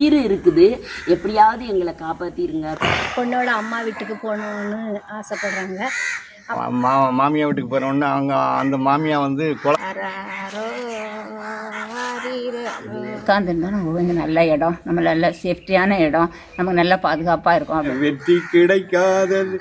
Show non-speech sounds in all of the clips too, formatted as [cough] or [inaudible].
உயிர் இருக்குது. எப்படியாவது எங்களை காப்பாத்திருங்க. பொண்ணோட அம்மா வீட்டுக்கு போகணுன்னு ஆசைப்படுறாங்க. மா மாமியா வீட்டுக்கு போகிறோன்னு அவங்க அந்த மாமியா வந்து. உட்காந்துருந்தா நம்ம வந்து நல்ல இடம். நம்ம நல்ல சேஃப்டியான இடம். நமக்கு நல்ல பாதுகாப்பாக இருக்கும். அப்படி வெற்றி கிடைக்காதது.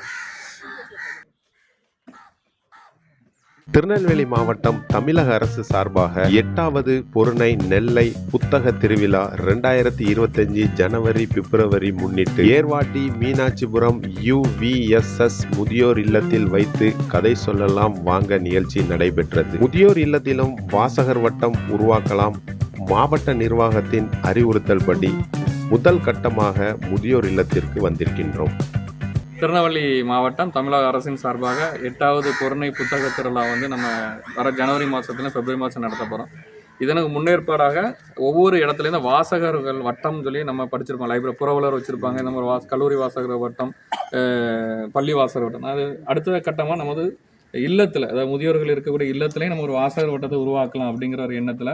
திருநெல்வேலி மாவட்டம் தமிழக அரசு சார்பாக எட்டாவது பொருணை நெல்லை புத்தக திருவிழா ரெண்டாயிரத்தி இருபத்தஞ்சு ஜனவரி பிப்ரவரி முன்னிட்டு ஏர்வாட்டி மீனாட்சிபுரம் யுவிஎஸ்எஸ் முதியோர் இல்லத்தில் வைத்து கதை சொல்லலாம் வாங்க நிகழ்ச்சி நடைபெற்றது. முதியோர் இல்லத்திலும் வாசகர் வட்டம் உருவாக்கலாம் மாவட்ட நிர்வாகத்தின் அறிவுறுத்தல் படி முதல் கட்டமாக முதியோர் இல்லத்திற்கு வந்திருக்கின்றோம். திருநெல்வேலி மாவட்டம் தமிழக அரசின் சார்பாக எட்டாவது பொருணை புத்தக திருவிழா வந்து நம்ம வர ஜனவரி மாதத்துல பிப்ரவரி மாதம் நடத்த போகிறோம் இதனுக்கு முன்னேற்பாடாக ஒவ்வொரு இடத்துலேருந்து வாசகர்கள் வட்டம் சொல்லி நம்ம படிச்சிருப்போம். லைப்ரரி புறவலர் வச்சுருப்பாங்க. இந்த மாதிரி வாச கல்லூரி வாசகர் வட்டம் பள்ளி வாசகர் வட்டம். அது அடுத்த கட்டமாக நம்ம வந்து இல்லத்தில் அதாவது முதியோர்கள் இருக்கக்கூடிய இல்லத்துலேயும் நம்ம ஒரு வாசகர் வட்டத்தை உருவாக்கலாம் அப்படிங்கிற ஒரு எண்ணத்தில்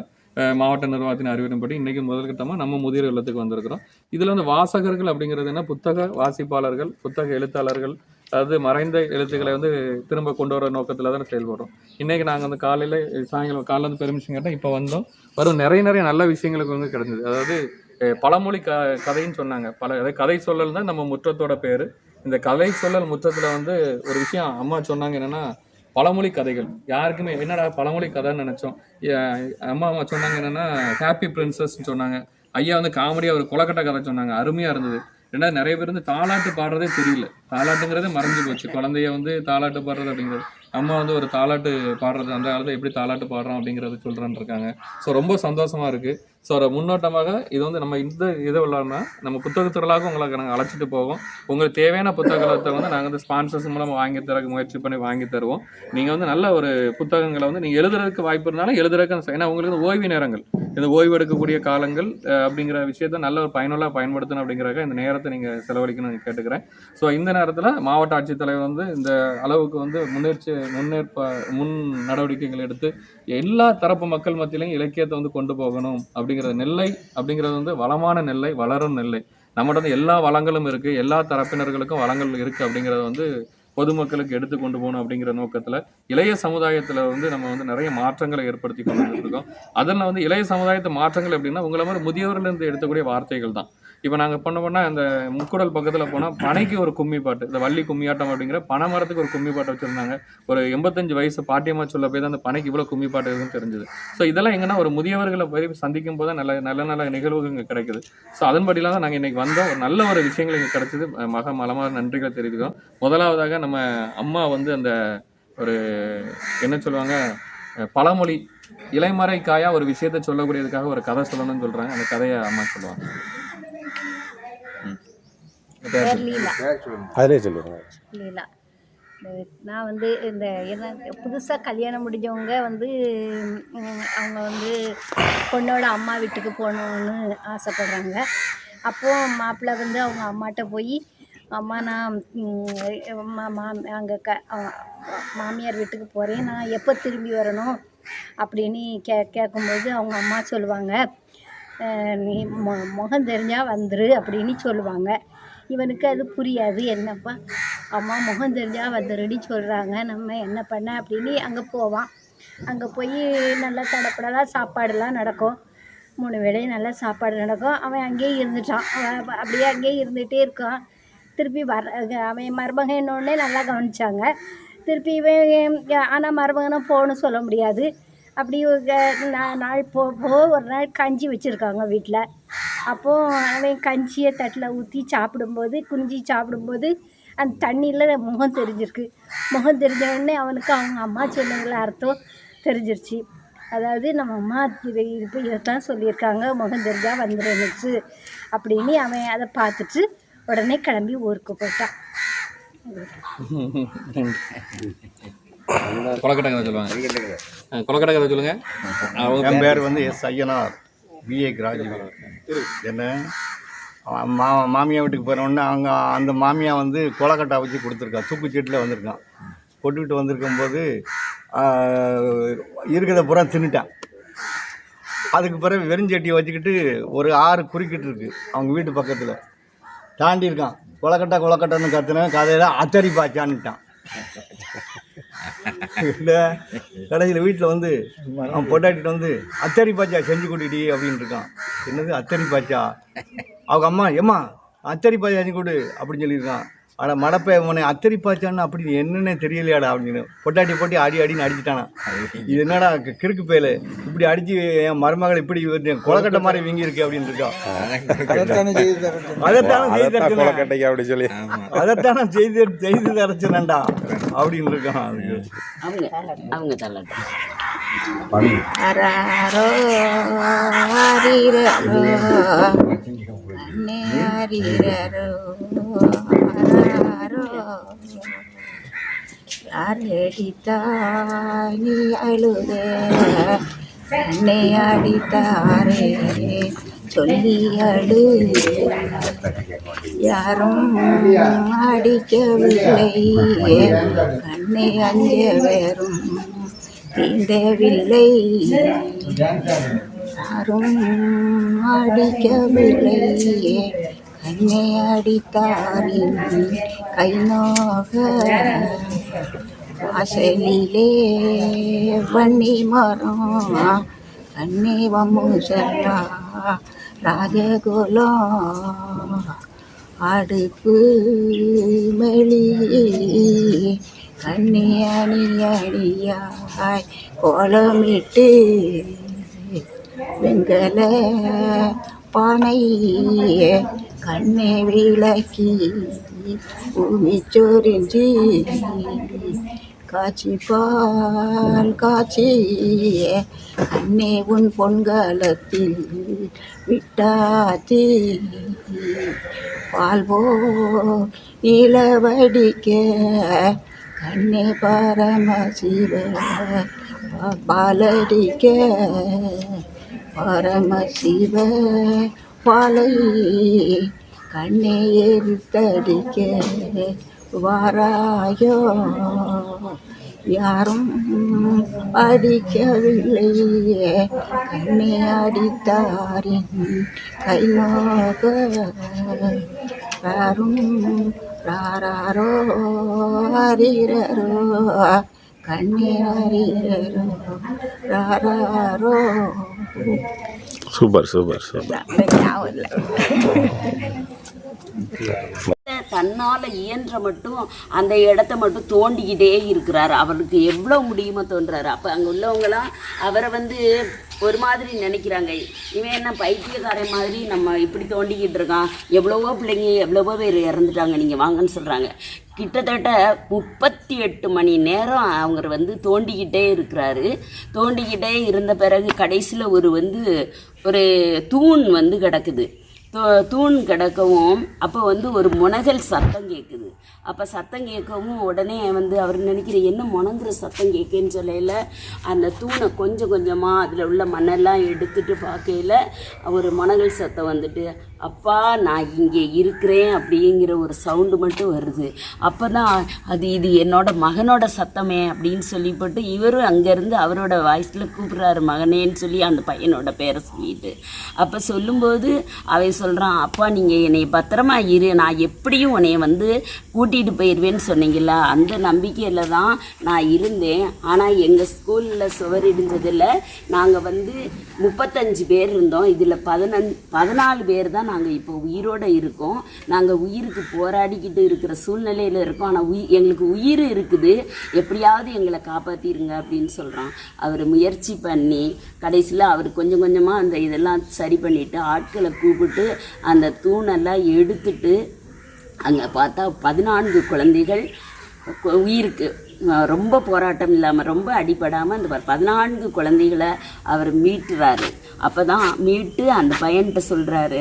மாவட்ட நிர்வாகத்தின் அறிவுரைப்படி இன்றைக்கி முதற்கட்டமாக நம்ம முதியோர் இல்லத்துக்கு வந்திருக்கிறோம். இதில் வந்து வாசகர்கள் அப்படிங்கிறது என்ன? புத்தக வாசிப்பாளர்கள் புத்தக எழுத்தாளர்கள் அதாவது மறைந்த எழுத்துக்களை வந்து திரும்ப கொண்டு வர நோக்கத்தில் தான் செயல்படுறோம். இன்றைக்கி நாங்கள் வந்து காலையில் சாயங்காலம் காலைல வந்து பெருமிஷன் கேட்டால் இப்போ வந்தோம். வரும் நிறைய நிறைய நல்ல விஷயங்களுக்கு வந்து கிடைஞ்சது அதாவது பழமொழி க கதைன்னு சொன்னாங்க. பல அதாவது கதை சொல்லல் தான் நம்ம முற்றத்தோட பேர். இந்த கதை சொல்லல் முற்றத்தில் வந்து ஒரு விஷயம் அம்மா சொன்னாங்க என்னென்னா பழமொழி கதைகள். யாருக்குமே என்னடா பழமொழி கதைன்னு நினச்சோம். அம்மா அம்மா சொன்னாங்க என்னென்னா ஹாப்பி பிரின்சஸ்ன்னு சொன்னாங்க. ஐயா வந்து காமெடியாக ஒரு கொலக்கட்டை கதை சொன்னாங்க. அருமையாக இருந்தது. ரெண்டாவது நிறைய பேர் வந்து தாலாட்டு பாடுறதே தெரியல. தாலாட்டுங்கிறதே மறைஞ்சு போச்சு. குழந்தைய வந்து தாலாட்டு பாடுறது அப்படிங்கிறது. அம்மா வந்து ஒரு தாலாட்டு பாடுறது அந்த காலத்தில் எப்படி தாலாட்டு பாடுறோம் அப்படிங்கிறது சொல்கிறேன்னு இருக்காங்க. ஸோ ரொம்ப சந்தோஷமாக இருக்குது ஸோ ஒரு முன்னோட்டமாக இது வந்து நம்ம இந்த இதை விளாட்னா நம்ம புத்தகத்துறையாக உங்களுக்கு நாங்கள் அழைச்சிட்டு போவோம். உங்களுக்கு தேவையான புத்தகத்தை வந்து நாங்கள் வந்து ஸ்பான்சர்ஸ் மூலமாக வாங்கி தர முயற்சி பண்ணி வாங்கி தருவோம். நீங்கள் வந்து நல்ல ஒரு புத்தகங்களை வந்து நீங்கள் எழுதுறதுக்கு வாய்ப்பு இருந்தாலும் எழுதுறதுக்கு ஏன்னா உங்களுக்கு ஓய்வு நேரங்கள். இந்த ஓய்வு எடுக்கக்கூடிய காலங்கள் அப்படிங்கிற விஷயத்த நல்ல ஒரு பயனுள்ளாக பயன்படுத்தணும் அப்படிங்கிறக்க இந்த நேரத்தை நீங்கள் செலவழிக்கணும்னு கேட்டுக்கிறேன். ஸோ இந்த நேரத்தில் மாவட்ட ஆட்சித்தலைவர் வந்து இந்த அளவுக்கு வந்து முன்னேற்சி முன்னேற்ப முன் நடவடிக்கைகள் எடுத்து எல்லா தரப்பு மக்கள் மத்தியிலையும் இலக்கியத்தை வந்து கொண்டு போகணும் அப்படிங்கிறது நெல்லை அப்படிங்கிறது வந்து வளமான நெல்லை வளரும் நெல்லை. நம்மகிட்ட வந்து எல்லா வளங்களும் இருக்குது எல்லா தரப்பினர்களுக்கும் வளங்கள் இருக்குது அப்படிங்கிறத வந்து பொதுமக்களுக்கு எடுத்து கொண்டு போகணும் அப்படிங்கிற நோக்கத்தில் இளைய சமுதாயத்தில் வந்து நம்ம வந்து நிறைய மாற்றங்களை ஏற்படுத்தி கொண்டு இருக்கோம். அதில் வந்து இளைய சமுதாயத்து மாற்றங்கள் எப்படின்னா உங்களை மாதிரி முதியோர்லேருந்து எடுத்தக்கூடிய வார்த்தைகள் தான். இப்போ நாங்கள் பண்ண பண்ணால் அந்த முக்குடல் பக்கத்தில் போனால் பனைக்கு ஒரு கும்மி பாட்டு இந்த வள்ளி கும்மியாட்டம் அப்படிங்கிற பனை மரத்துக்கு ஒரு கும்மி பாட்டு வச்சுருந்தாங்க. ஒரு எண்பத்தஞ்சு வயசு பாட்டியமாக சொல்ல போய் தான் அந்த பனைக்கு இவ்வளோ கும்மி பாட்டு இருக்குன்னு தெரிஞ்சுது. ஸோ இதெல்லாம் எங்கன்னா ஒரு முதியவர்களை போய் சந்திக்கும் போது நல்ல நல்ல நல்ல நிகழ்வுகள் இங்கே கிடைக்குது. ஸோ அதன்படிலாம் தான் நாங்கள் இன்றைக்கி வந்தோம். ஒரு நல்ல ஒரு விஷயங்கள் இங்கே கிடைச்சது. மக மலமாக நன்றிகளை தெரிவிக்கிறோம். முதலாவதாக நம்ம அம்மா வந்து அந்த ஒரு என்ன சொல்லுவாங்க பழமொழி இலைமறை காயா ஒரு விஷயத்தை சொல்லக்கூடியதுக்காக ஒரு கதை சொல்லணும்னு சொல்கிறாங்க அந்த கதையை அம்மா சொல்லுவாங்க. பேர் லீலா. அதிலே சொல்லுவாங்க லீலா. நான் வந்து இந்த என்ன புதுசாக கல்யாணம் முடிஞ்சவங்க வந்து அவங்க வந்து பொண்ணோட அம்மா வீட்டுக்கு போகணுன்னு ஆசைப்படுறாங்க. அப்போது மாப்பிள்ளை வந்து அவங்க அம்மாட்ட போய் அம்மா நான் ம், அங்கே க மாமியார் வீட்டுக்கு போகிறேன் நான் எப்போ திரும்பி வரணும்? அப்படின்னு கே கேட்கும்போது அவங்க அம்மா சொல்லுவாங்க நீ மொ முகம் தெரிஞ்சால் வந்துரு அப்படின்னு சொல்லுவாங்க. இவனுக்கு அது புரியாது. என்னப்பா? அம்மா முகம் தெரிஞ்சா வந்துருடி சொல்கிறாங்க நம்ம என்ன பண்ண அப்படின்னு அங்கே போவான். அங்கே போய் நல்லா தடப்படலாம் சாப்பாடுலாம் நடக்கும். மூணு வேளையும் நல்லா சாப்பாடு நடக்கும். அவன் அங்கேயே இருந்துட்டான். அவன் அப்படியே அங்கேயே இருந்துகிட்டே இருக்கான். திருப்பி வர அவன் மருமகன் நல்லா கவனிச்சாங்க. திருப்பி இவன் ஆனால் மருமகனை போகணும்னு சொல்ல முடியாது. அப்படி நாள் போ போ ஒரு நாள் கஞ்சி வச்சுருக்காங்க வீட்டில் அப்போது அவன் கஞ்சியை தட்டில் ஊற்றி சாப்பிடும்போது குனிஞ்சி சாப்பிடும்போது அந்த தண்ணியில் முகம் தெரிஞ்சிருக்கு. முகம் தெரிஞ்ச உடனே அவனுக்கு அவங்க அம்மா சொன்னதில் அர்த்தம் தெரிஞ்சிருச்சு. அதாவது நம்ம அம்மா இது இப்போ இதைத்தான் சொல்லியிருக்காங்க முகம் தெரிஞ்சால் வந்துடுச்சு அப்படின்னு அவன் அதை பார்த்துட்டு உடனே கிளம்பி ஊருக்கு போயிட்டான். [laughs] கொலக்கட்டை கதை சொல்லுவாங்க. கொலக்கட்டை கதை சொல்லுங்க. அவங்க என் பேர் வந்து எஸ் ஐயனார். பிஏ கிராஜுவேட் என்ன? மா மாமியா வீட்டுக்கு போகிறோன்னு அவங்க அந்த மாமியா வந்து கொலக்கட்டை வச்சு கொடுத்துருக்கான். தூக்குச்சீட்டில் வந்திருக்கான். கொட்டுக்கிட்டு வந்திருக்கும்போது இருக்கிறத பூரா தின்னுட்டான். அதுக்கு பிறகு வெறிஞ்சட்டியை வச்சுக்கிட்டு ஒரு ஆறு குறுக்கிட்டு இருக்கு. அவங்க வீட்டு பக்கத்தில். தாண்டி இருக்கான். கொலக்கட்டா கொலக்கட்டான்னு கத்துனேன் கதையில அத்தரி பாய்ச்சான்னுட்டான் இல்லை கடைசியில் வீட்டில் வந்து அவன் பொட்டாட்டிட்டு வந்து அத்தரி பாச்சா செஞ்சு கொடுடி அப்படின்னு இருக்கான் என்னது அத்தரி பாச்சா? அவங்க அம்மா ஏம்மா அத்தரி பாச்சா செஞ்சு கொடு அப்படின்னு சொல்லியிருக்கான். அட மடப்பை உன்னை அத்தரி பாய்ச்சான்னு அப்படி என்னன்னே தெரியலையாடா அப்படின்னு. பொட்டாட்டி போட்டு அடி அடின்னு அடிச்சிட்டானா. இது என்னடா கிறுக்கு பேல. இப்படி அடிச்சு என் மருமகள் இப்படி கொலக்கட்டை மாதிரி வீங்கி இருக்கு அப்படின்னு இருக்கா. அதைத்தானே செய்து கொலக்கட்டைக்கு அப்படி சொல்லி. அதைத்தானே செய்து செய்து தரச்சேன்டா அப்படின்னு இருக்கான் அவங்க அவங்க தள்ளட்டும். யாரடித்தா நீ அழுத அடித்தாரே சொல்லி அழு யாரும் அடிக்கவில்லை கண்ணை அஞ்ச வேறும் தீண்டவில்லை யாரும் அடிக்கவில்லை கண்ணை அடித்தாரின் கை நோக அசலிலே வன்னி மரம் கண்ணி வமுசல்லா ராஜகுலம் அடுப்பு மெளி கண்ணி அணி அணியாய் கோலமிட்டு வெங்கல பானை கண்ணை விளக்கி பூமிச்சோரின்றி காட்சி பால் காட்சி அன்னே உன் பொன்காலத்தில் விட்டாத்தி பால் போ நிலவடிக்க கண்ணே பரமசிவ பாலடிக்க. பரமசிவ பாலை கண்ணே எரித்தடிக்க வாராயோ? யாரும் அடிக்கவில்லையே. கண்ணை அடித்தாரின் கை யாரும் ராராரோ அறிரரோ கண்ணே அறிரரோ ராராரோ சூப்பர் சூப்பர் சூப்பர். தன்னால இயன்ற மட்டும் அந்த இடத்த மட்டும் தோண்டிக்கிட்டே இருக்கிறாரு. அவருக்கு எவ்வளவு முடியுமோ தோன்றாரு. அப்ப அங்க உள்ளவங்கலாம் அவரை வந்து ஒரு மாதிரி நினைக்கிறாங்க. இவன் என்ன பைத்தியக்காரன் மாதிரி நம்ம இப்படி தோண்டிக்கிட்டு இருக்கான். எவ்வளவோ பிள்ளைங்க எவ்வளவோ பேர் இறந்துட்டாங்க. நீங்கள் வாங்கன்னு சொல்கிறாங்க கிட்டத்தட்ட முப்பத்தி எட்டு மணி நேரம் அவங்க வந்து தோண்டிக்கிட்டே இருக்கிறாரு. தோண்டிக்கிட்டே இருந்த பிறகு கடைசியில் ஒரு வந்து ஒரு தூண் வந்து கிடக்குது. தூண் கிடக்கவும் அப்போ வந்து ஒரு முனகல் சத்தம் கேட்குது அப்போ சத்தம் கேட்கவும் உடனே வந்து அவர் நினைக்கிற என்ன முனங்குற சத்தம் கேட்குன்னு சொல்லையில் அந்த தூணை கொஞ்சம் கொஞ்சமாக அதில் உள்ள மண்ணெல்லாம் எடுத்துட்டு பார்க்கையில் ஒரு முனகல் சத்தம் வந்துட்டு அப்பா நான் இங்கே இருக்கிறேன் அப்படிங்கிற ஒரு சவுண்டு மட்டும் வருது. அப்போ தான் அது இது என்னோட மகனோட சத்தமே அப்படின்னு சொல்லிப்பட்டு இவரும் அங்கேருந்து அவரோட வாய்ஸில் கூப்பிட்றாரு மகனேன்னு சொல்லி அந்த பையனோட பேரை சொல்லிட்டு. அப்போ சொல்லும்போது அவன் சொல்கிறான் அப்பா நீங்கள் என்னை பத்திரமா இரு. நான் எப்படியும் உன்னை வந்து கூட்டிகிட்டு போயிடுவேன்னு சொன்னீங்களா அந்த நம்பிக்கையில் தான் நான் இருந்தேன். ஆனால் எங்கள் ஸ்கூலில் சுவர் இடிஞ்சதில் நாங்கள் வந்து முப்பத்தஞ்சு பேர் இருந்தோம். இதில் பதினஞ் பதினாலு பேர் தான் நாங்கள் இப்போ உயிரோடு இருக்கோம். நாங்கள் உயிருக்கு போராடிக்கிட்டு இருக்கிற சூழ்நிலையில் இருக்கோம். ஆனால் உயிர் எங்களுக்கு உயிர் இருக்குது. எப்படியாவது எங்களை காப்பாற்றிருங்க அப்படின்னு சொல்கிறான் அவர் முயற்சி பண்ணி கடைசியில் அவர் கொஞ்சம் கொஞ்சமாக அந்த இதெல்லாம் சரி பண்ணிவிட்டு ஆட்களை கூப்பிட்டு அந்த தூணெல்லாம் எடுத்துட்டு அங்கே பார்த்தா பதினான்கு குழந்தைகள் உயிருக்கு. ரொம்ப போராட்டம் இல்லாமல் ரொம்ப அடிபடாமல் அந்த பதினான்கு குழந்தைகளை அவர் மீட்டுறாரு. அப்போ தான் மீட்டு அந்த பையன்கிட்ட சொல்கிறாரு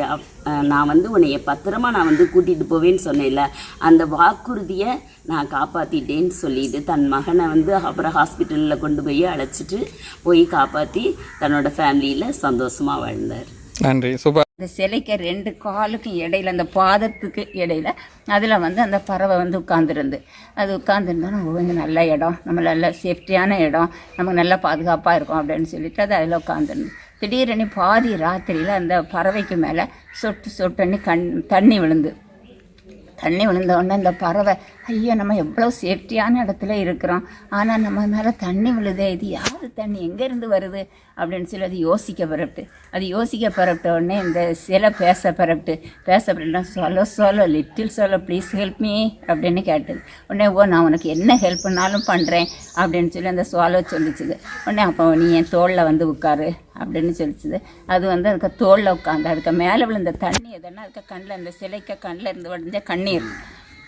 நான் வந்து உன்னைய பத்திரமா நான் வந்து கூட்டிகிட்டு போவேன்னு சொன்னேன்ல. அந்த வாக்குறுதியை நான் காப்பாற்றிட்டேன்னு சொல்லிட்டு தன் மகனை வந்து அப்புறம் ஹாஸ்பிட்டலில் கொண்டு போய் அழைச்சிட்டு போய் காப்பாற்றி தன்னோட ஃபேமிலியில் சந்தோஷமாக வாழ்ந்தார். நன்றி. சூப்பர். அந்த சிலைக்கு ரெண்டு காலுக்கும் இடையில அந்த பாதத்துக்கு இடையில அதில் வந்து அந்த பறவை வந்து உட்காந்துருந்து அது உட்காந்துருந்தா நம்ம கொஞ்சம் நல்ல இடம் நம்ம நல்ல சேஃப்டியான இடம் நமக்கு நல்லா பாதுகாப்பாக இருக்கும் அப்படின்னு சொல்லிட்டு அது அதில் உட்காந்துருந்து திடீரெனு பாதி ராத்திரியில் அந்த பறவைக்கு மேலே சொட்டு சொட்டுன்னு கண் தண்ணி விழுந்து. தண்ணி விழுந்த உடனே இந்த பறவை ஐயோ நம்ம எவ்வளோ சேஃப்டியான இடத்துல இருக்கிறோம். ஆனால் நம்ம மேலே தண்ணி விழுதே இது யார் தண்ணி? எங்கேருந்து வருது? அப்படின்னு சொல்லி அது யோசிக்க பரப்பிட்டு அது யோசிக்க பரப்பிட்ட உடனே இந்த சிலை பேச பரப்பிட்டு பேச பரப்பிட்டா சொல்ல சொல்ல லிட்டில் சொல்ல ப்ளீஸ் ஹெல்ப் மீ அப்படின்னு கேட்டது. உடனே ஓ நான் உனக்கு என்ன ஹெல்ப் பண்ணாலும் பண்ணுறேன் அப்படின்னு சொல்லி அந்த சுவாலோ சொல்லிச்சுது உடனே அப்போ நீ என் தோளில் வந்து உட்காரு அப்படின்னு சொல்லிச்சுது. அது வந்து அதுக்கு தோளில் உட்காந்து அதுக்கு மேலே விழுந்த தண்ணி எதுனா அதுக்கு கண்ணில் அந்த சிலைக்கு கண்ணில் இருந்து உடஞ்ச கண்ணீர்.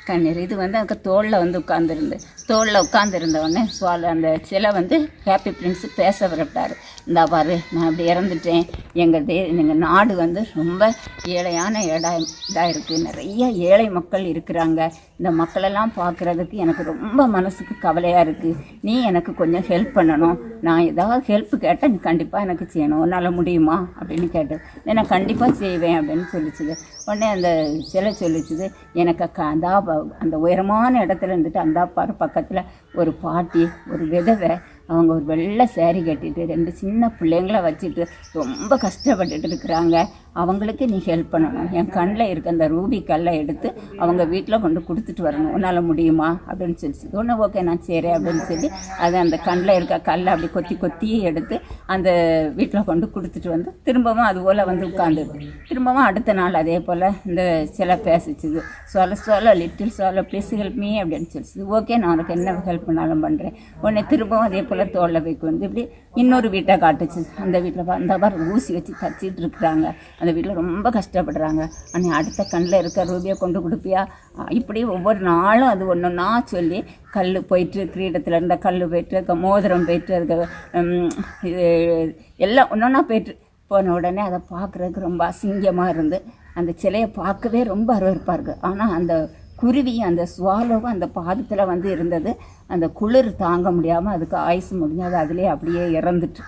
கண்ணீர். இது வந்து அதுக்கு தோளில் வந்து உட்காந்துருந்து தோளில் உட்காந்துருந்த உடனே சுவால அந்த சிலை வந்து ஹாப்பி பிரின்ஸு பேச விரட்டார் இந்தா பாரு நான் அப்படி இறந்துட்டேன். எங்கள் தே எங்கள் நாடு வந்து ரொம்ப ஏழையான இடம் இதாக இருக்குது நிறைய ஏழை மக்கள் இருக்கிறாங்க. இந்த மக்களெல்லாம் பார்க்குறதுக்கு எனக்கு ரொம்ப மனசுக்கு கவலையாக இருக்குது நீ எனக்கு கொஞ்சம் ஹெல்ப் பண்ணணும். நான் ஏதாவது ஹெல்ப் கேட்டால் நீ கண்டிப்பாக எனக்கு செய்யணும். உன்னால் முடியுமா? அப்படின்னு கேட்டது நான் கண்டிப்பாக செய்வேன் அப்படின்னு சொல்லிச்சுது உடனே அந்த சிலை சொல்லிச்சுது எனக்கு க அந்தா ப- அந்த உயரமான இடத்துல இருந்துட்டு அந்த பாரு பக்கத்தில் ஒரு பாட்டி ஒரு விதவை அவங்க ஒரு வெள்ளை சேரீ கட்டிட்டு ரெண்டு சின்ன பிள்ளைங்கள வச்சுட்டு ரொம்ப கஷ்டப்பட்டுட்டு இருக்கிறாங்க. அவங்களுக்கு நீ ஹெல்ப் பண்ணணும். என் கண்ணில் இருக்க அந்த ரூபி கல்லை எடுத்து அவங்க வீட்டில் கொண்டு கொடுத்துட்டு வரணும். உன்னால் முடியுமா? அப்படின்னு சொல்லி ஒன்று ஓகே நான் சரி அப்படின்னு சொல்லி அதை அந்த கண்ணில் இருக்க கல்லை அப்படி கொத்தி கொத்தி எடுத்து அந்த வீட்டில் கொண்டு கொடுத்துட்டு வந்து திரும்பவும் அது போல் வந்து உட்காந்துது திரும்பவும் அடுத்த நாள் அதே போல் இந்த சிலை பேசிச்சுது. சொல்ல சொல்ல லிட்டில் சொல்ல ப்ளீஸ் ஹெல்ப் மீ அப்படின்னு சொல்லிச்சு ஓகே நான் உனக்கு என்ன ஹெல்ப் பண்ணாலும் பண்ணுறேன் உடனே திரும்பவும் அதே போல் தோளில் வைக்க வந்து இப்படி இன்னொரு வீட்டை காட்டுச்சு. அந்த வீட்டில் அந்த மாதிரி ஊசி வச்சு தச்சிட்டு இருக்கிறாங்க. அந்த வீட்டில் ரொம்ப கஷ்டப்படுறாங்க. அன்னை அடுத்த கண்ணில் இருக்க ரூபியை கொண்டு கொடுப்பியா? இப்படி ஒவ்வொரு நாளும் அது ஒன்று ஒன்றா சொல்லி கல் போயிட்டு கிரீடத்தில் இருந்த கல் போயிட்டு மோதிரம் போயிட்டு இருக்க இது எல்லாம் ஒன்று ஒன்றா போயிட்டு போன உடனே அதை பார்க்குறதுக்கு ரொம்ப அசிங்கமாக இருந்து அந்த சிலையை பார்க்கவே ரொம்ப அருவருப்பாக இருக்குது ஆனால் அந்த குருவி அந்த சுவாலோவும் அந்த பாதத்தில் வந்து இருந்தது. அந்த குளிர் தாங்க முடியாமல் அதுக்கு ஆயுசு முடிஞ்சு அது அதிலே அப்படியே இறந்துட்டு.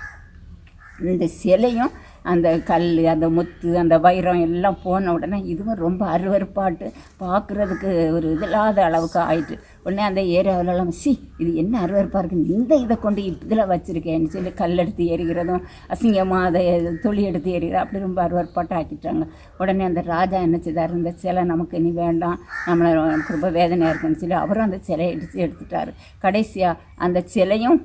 இந்த சிலையும் அந்த கல் அந்த முத்து அந்த வைரம் எல்லாம் போன உடனே இதுவும் ரொம்ப அருவறுப்பாட்டு பார்க்குறதுக்கு ஒரு இதில்லாத அளவுக்கு ஆயிட்டு. உடனே அந்த ஏரியாவிலலாம் சி இது என்ன அருவறுப்பாக இருக்குது இந்த இதை கொண்டு இதில் வச்சுருக்கேன்னு சொல்லி கல் எடுத்து எறிகிறதும் அசிங்கமாக அதை துளி எடுத்து எறிகிற அப்படி ரொம்ப அருவருப்பாட்டு ஆக்கிட்டாங்க. உடனே அந்த ராஜா என்ன செய்தார்? இந்த சிலை நமக்கு இனி வேண்டாம். நம்மளை ரொம்ப வேதனையாக இருக்குன்னு சொல்லி அவரும் அந்த சிலையை எடுத்து எடுத்துட்டாரு. கடைசியாக அந்த சிலையும்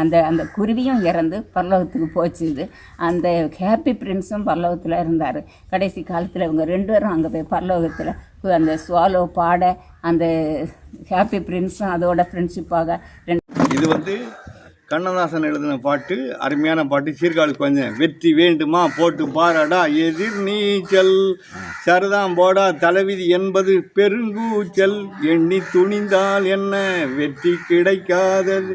அந்த அந்த குருவியும் இறந்து பரலோகத்துக்கு போச்சு இது அந்த ஹேப்பி பிரின்ஸும் பரலோகத்தில் இருந்தார். கடைசி காலத்தில் இவங்க ரெண்டு பேரும் அங்கே போய் பரலோகத்தில் அந்த சுவாலோ பாட அந்த ஹாப்பி பிரின்ஸும் அதோட ஃப்ரெண்ட்ஷிப்பாக ரெண்டு இது வந்து கண்ணதாசன் எழுதின பாட்டு அருமையான பாட்டு. சீர்காழி கொஞ்சம் வெற்றி வேண்டுமா? போட்டு பாராடா எதிர் நீச்சல். சரதாம் போடா தலைவிதி என்பது பெருங்கூச்சல். எண்ணி துணிந்தால் என்ன? வெற்றி கிடைக்காதது.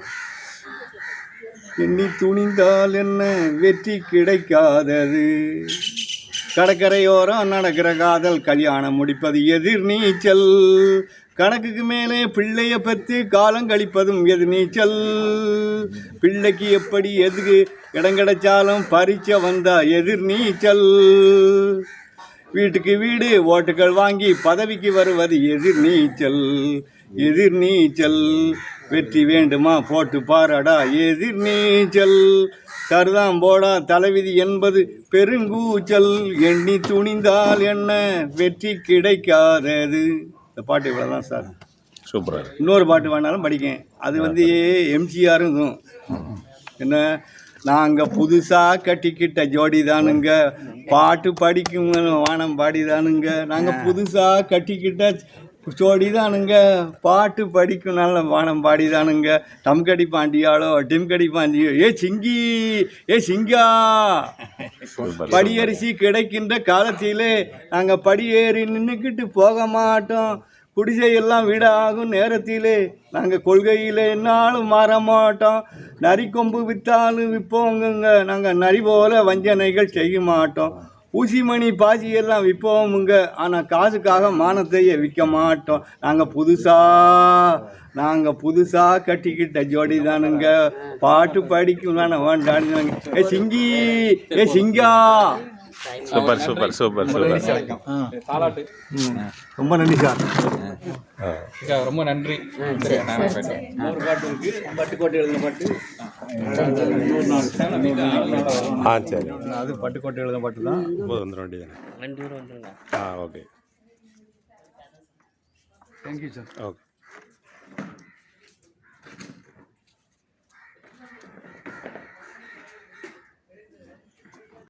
எண்ணி துணிந்தால் என்ன? வெற்றி கிடைக்காதது. கடற்கரையோரம் நடக்கிற காதல் கல்யாணம் முடிப்பது எதிர் நீச்சல். கணக்குக்கு மேலே பிள்ளைய பற்றி காலம் கழிப்பதும் எதிர் நீச்சல். பிள்ளைக்கு எப்படி எதுக்கு இடம் கிடைச்சாலும் பரீட்சை வந்தா எதிர் நீச்சல். வீட்டுக்கு வீடு ஓட்டுகள் வாங்கி பதவிக்கு வருவது எதிர் நீச்சல். எதிர் நீச்சல். வெற்றி வேண்டுமா? போட்டு பாராடா எதிர் நீச்சல் சர்தாம் போடா தலைவிதி என்பது பெருங்கூச்சல். எண்ணி துணிந்தால் என்ன? வெற்றி கிடைக்காதது. இந்த பாட்டு இவ்வளோதான் சார். சூப்பராக இன்னொரு பாட்டு வேணாலும் படிக்கேன். அது வந்து எம்ஜிஆரும் இதுவும் என்ன? நாங்கள் புதுசாக கட்டிக்கிட்ட ஜோடி தானுங்க. பாட்டு படிக்கும் வானம் பாடி தானுங்க நாங்கள் புதுசாக கட்டிக்கிட்ட சோடிதானுங்க பாட்டு படிக்கும் நல்ல பாடம் பாடி தானுங்க டம்கடி பாண்டியாலோ டிம்கடி பாண்டியோ ஏ சிங்கி ஏ சிங்கா. படியரிசி கிடைக்கின்ற காலத்திலே நாங்கள் படியேறி நின்றுக்கிட்டு போக மாட்டோம். குடிசையெல்லாம் வீடாகும் நேரத்திலே நாங்கள் கொள்கையில் என்னாலும் மாற மாட்டோம். நரி கொம்பு விற்றாலும் விற்போங்குங்க நாங்கள் நரி போல வஞ்சனைகள் செய்ய மாட்டோம். ஊசிமணி பாசி எல்லாம் விற்போமுங்க ஆனால் காசுக்காக மானத்தையே விற்க மாட்டோம். நாங்கள் புதுசாக நாங்கள் புதுசாக கட்டிக்கிட்ட ஜோடி தானுங்க. பாட்டு படிக்கும் வேண்டாம் வேண்டான்னு ஏ சிங்கி ஏ சிங்கா. சூப்பர் சூப்பர் சூப்பர் சூப்பர் தாலாட்டு. ம். ரொம்ப நன்றி சார். ரொம்ப நன்றி. பட்டுக்கோட்டை எழுதின பாட்டு ஆ சரி. அது பட்டுக்கோட்டை எழுதின பாட்டு தான். வந்துட வேண்டியதானே ஆ okay. Thank you sir okay.